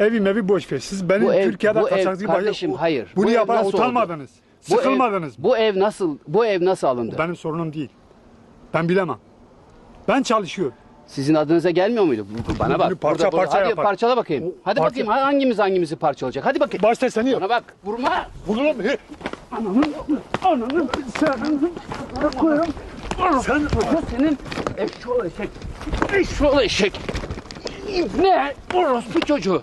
Evi mevi boş ver. Siz benim Bu ev- Türkiye'de bu ev- kaçakçı kardeşim, başı- hayır. Bunu Bu ev yapan nasıl oldu? utanmadınız. Bu ev- Sıkılmadınız. Bu ev nasıl bu ev nasıl alındı? Benim sorunum değil. Ben bilemem. Ben çalışıyorum. Sizin adınıza gelmiyor muydu? Bana bak. Parça Burada- burada- parça Hadi yapar. parçala bakayım. O Hadi parça- bakayım hangimiz hangimizi parçalayacak. Hadi bakayım. Başta seni yap. Bana bak. Vurma. Vururum. He. Ananın senin koyarım. Sen senin eşşoğlu eşek. Eşşoğlu eşek. Ne? Orospu çocuğu.